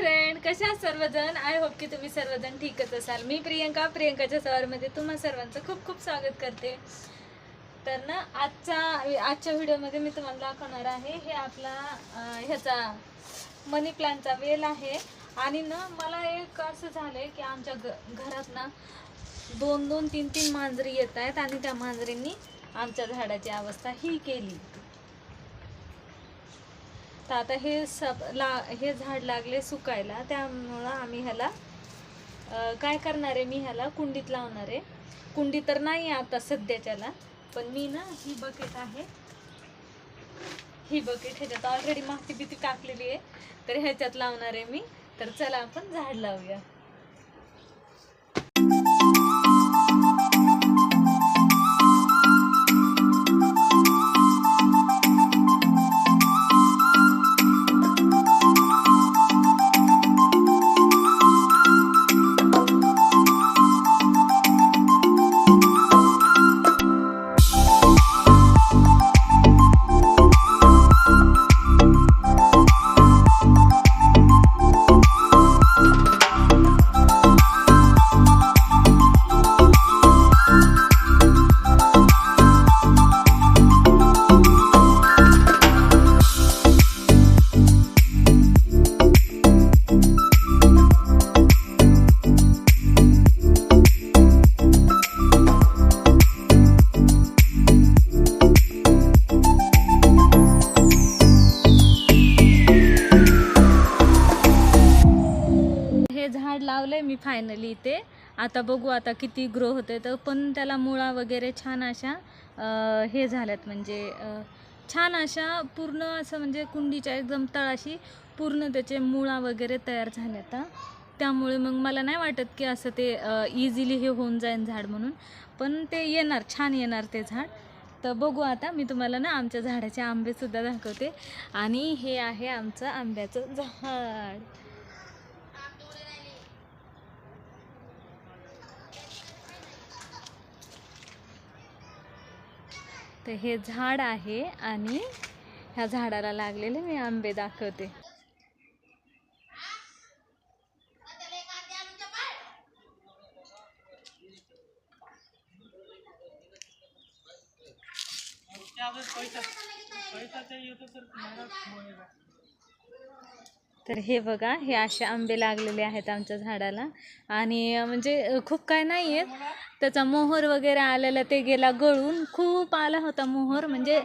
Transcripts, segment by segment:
Friend कशा सर्वजण? I hope की तुम्ही सर्वजण ठीकच असाल. मी प्रियंका प्रियंकाच्या सवारमध्ये तुम्हा सर्वांचं खूप खूप स्वागत करते. तर ना आजच्या आजच्या व्हिडिओमध्ये मी तुम्हाला दाखवणार आहे हे आपला ह्याचा मनी प्लांटचा वेल आहे. आणि ना मला एक असं झालंय की आमच्या घ घरात ना दोन दोन तीन तीन मांजरी येत आहेत आणि त्या मांजरींनी आमच्या झाडाची अवस्था ही केली. तर आता हे सब ला हे झाड लागले सुकायला त्यामुळं आम्ही ह्याला काय करणार आहे मी ह्याला कुंडीत लावणार आहे. कुंडी तर नाही आहे आता सध्याच्याला पण मी ना ही बकेट आहे. ही बकेट ह्याच्यात ऑलरेडी माती बिती टाकलेली आहे. तर ह्याच्यात लावणार आहे मी. तर चला आपण झाड लावूया. झाड लावलं आहे मी फायनली इथे. आता बघू आता किती ग्रो होते तर पण त्याला मुळा वगैरे छान अशा हे झाल्यात म्हणजे छान अशा पूर्ण असं म्हणजे कुंडीच्या एकदम तळाशी पूर्ण त्याचे मुळा वगैरे तयार झाल्यात हा. त्यामुळे मग मला नाही वाटत की असं ते इझिली हे होऊन जाईल झाड म्हणून. पण ते येणार छान येणार ते झाड. तर बघू आता मी तुम्हाला ना आमच्या झाडाचे आंबेसुद्धा दाखवते. आणि हे आहे आमचं आंब्याचं झाड. तर हे झाड आहे आणि ह्या झाडाला लागलेले मी आंबे दाखवते. तर हे बघा हे असे आंबे लागलेले आहेत आमच्या झाडाला. आणि म्हणजे खूप काय नाही आहेत त्याचा मोहर वगैरे आलेला ते गेला गळून. खूप आला होता मोहर. म्हणजे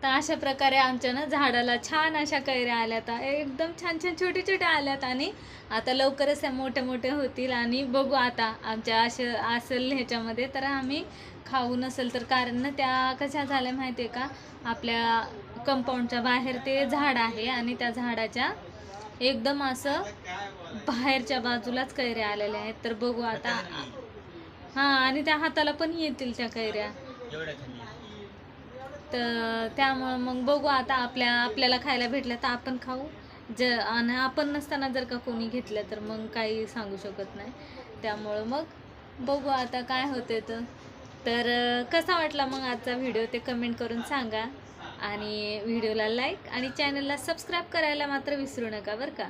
तर अशा प्रकारे आमच्या ना झाडाला छान अशा कैऱ्या आल्यात एकदम छान छान छोटे छोटे आल्यात आणि आता लवकरच त्या मोठ्या मोठ्या होतील. आणि बघू आता आमच्या असे असेल ह्याच्यामध्ये तर आम्ही खाऊ नसेल तर कारण ना त्या कशा झाल्या माहिती आहे का? आपल्या कंपाऊंडच्या बाहेर ते झाड आहे आणि त्या झाडाच्या एकदम असं बाहेरच्या बाजूलाच कैऱ्या आलेल्या आहेत. तर बघू आता हां आणि त्या हाताला पण येतील त्या कैऱ्या. तर त्यामुळं मग बघू आता आपल्या आपल्याला खायला भेटल्या तर आपण खाऊ. ज आणि आपण नसताना जर का कोणी घेतलं तर मग काही सांगू शकत नाही. त्यामुळं मग बघू आता काय होते तर. तर अं, कसा वाटला मग आजचा व्हिडिओ ते कमेंट करून सांगा. आणि व्हिडिओला लाईक आणि चॅनलला सबस्क्राईब करायला मात्र विसरू नका बरं का.